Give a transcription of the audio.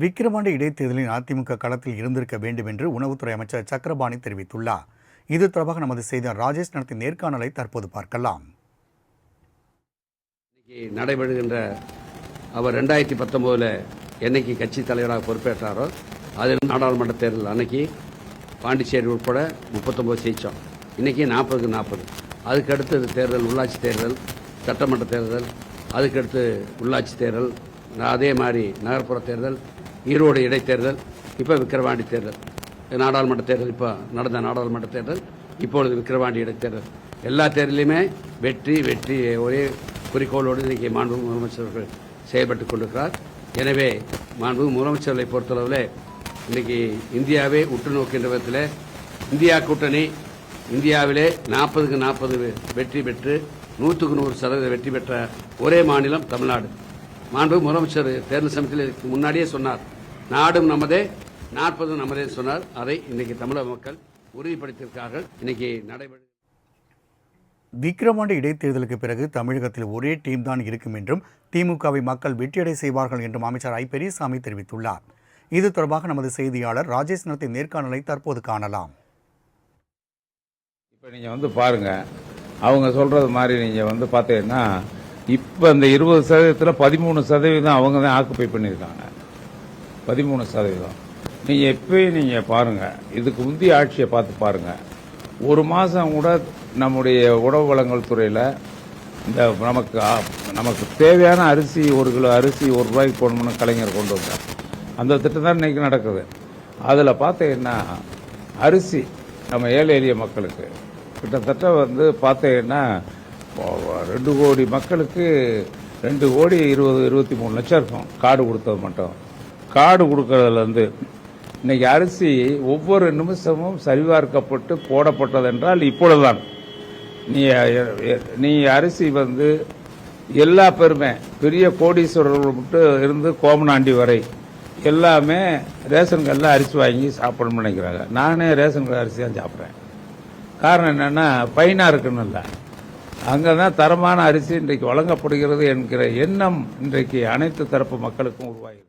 விக்கிரவாண்டி இடைத்தேர்தலில் அதிமுக களத்தில் இருந்திருக்க வேண்டும் என்று உணவுத்துறை அமைச்சர் சக்கரபாணி தெரிவித்துள்ளார். இது தொடர்பாக நமது செய்தியாளர் ராஜேஷ் நடத்திய நேர்காணலை தற்போது பார்க்கலாம். நடைபெறுகின்ற அவர் ரெண்டாயிரத்தி பத்தொம்போதில் என்னைக்கு கட்சி தலைவராக பொறுப்பேற்றாரோ அதில் நாடாளுமன்ற தேர்தல் அன்னைக்கு பாண்டிச்சேரி உட்பட முப்பத்தொம்போது ஜெயிச்சோம். இன்னைக்கு நாற்பதுக்கு நாற்பது. அதுக்கு அடுத்தது தேர்தல் உள்ளாட்சி தேர்தல் சட்டமன்ற தேர்தல் அதுக்கடுத்து உள்ளாட்சி தேர்தல் அதே மாதிரி நகர்ப்புற தேர்தல் ஈரோடு இடைத்தேர்தல் இப்போ விக்கிரவாண்டி தேர்தல். நாடாளுமன்ற தேர்தல் இப்போ நடந்த நாடாளுமன்ற தேர்தல் இப்பொழுது விக்கிரவாண்டி இடைத்தேர்தல். எல்லா தேர்தலையுமே வெற்றி வெற்றி ஒரே குறிக்கோளோடு இன்றைக்கி மாண்பு முதலமைச்சர் அவர்கள் செயல்பட்டு கொண்டிருக்கிறார். எனவே மாண்பு முதலமைச்சர்களை பொறுத்தளவில் இன்றைக்கி இந்தியாவே உற்று நோக்கின்ற விதத்தில் இந்தியா கூட்டணி இந்தியாவிலே நாற்பதுக்கு நாற்பது வெற்றி பெற்று நூற்றுக்கு நூறு சதவீத வெற்றி பெற்ற ஒரே மாநிலம் தமிழ்நாடு. மாண்பு முதலமைச்சர் தேர்தல் சமயத்தில் முன்னாடியே சொன்னார். நாடும் நமதே நாற்பதும் நமதே சொன்னார். அதை இன்னைக்கு தமிழக மக்கள் உறுதிப்படுத்தியிருக்கார்கள் இன்னைக்கு நடைபெறும் விக்கிரவாண்டி இடைத்தேர்தலுக்கு பிறகு தமிழகத்தில் ஒரே டீம் தான் இருக்கும் என்றும் திமுகவை மக்கள் வெற்றியடை செய்வார்கள் என்றும் அமைச்சர் ஐ. பெரியசாமி தெரிவித்துள்ளார். இது தொடர்பாக நமது செய்தியாளர் ராஜேஷ் நடத்திய நேர்காணலை தற்போது காணலாம். இப்போ நீங்கள் வந்து பாருங்க. அவங்க சொல்றது மாதிரி நீங்கள் வந்து பார்த்தீங்கன்னா இப்போ இந்த இருபது சதவீதத்தில் பதிமூணு சதவீதம் அவங்க தான் ஆக்குப்பை பண்ணியிருக்காங்க. பதிமூணு சதவீதம். நீங்கள் எப்பயும் நீங்கள் பாருங்கள் இதுக்கு முந்தைய ஆட்சியை பார்த்து பாருங்கள் ஒரு மாதம் கூட நம்முடைய உணவு வளங்கள் துறையில் இந்த நமக்கு நமக்கு தேவையான அரிசி ஒரு கிலோ அரிசி ஒரு ரூபாய்க்கு போடணும்னு கலைஞர் கொண்டு வந்தார். அந்த திட்டம் தான் இன்னைக்கு நடக்குது. அதில் பார்த்தீங்கன்னா அரிசி நம்ம ஏழை எளிய மக்களுக்கு. கிட்டத்தட்ட வந்து பார்த்தீங்கன்னா ரெண்டு கோடி மக்களுக்கு ரெண்டு கோடி இருபது இருபத்தி மூணு லட்சம் இருக்கும். கார்டு கொடுத்தது மட்டும். கார்டு கொடுக்கறதுலேருந்து இன்னைக்கு அரிசி ஒவ்வொரு நிமிஷமும் சரிபார்க்கப்பட்டு போடப்பட்டதென்றால் இப்பொழுதுதான். நீ நீ அரிசி வந்து எல்லா பேருமே பெரிய கோடீஸ்வரர்கள் மட்டும் இருந்து கோமனாண்டி வரை எல்லாமே ரேஷன் கடையில் அரிசி வாங்கி சாப்பிடணும்னு நினைக்கிறாங்க. நானே ரேஷன் கடை அரிசி தான் சாப்பிட்றேன். காரணம் என்னென்னா பையனாக இருக்குன்னு இல்லை. அங்கே தான் தரமான அரிசி இன்றைக்கு வழங்கப்படுகிறது என்கிற எண்ணம் இன்றைக்கு அனைத்து தரப்பு மக்களுக்கும் உருவாகிறது.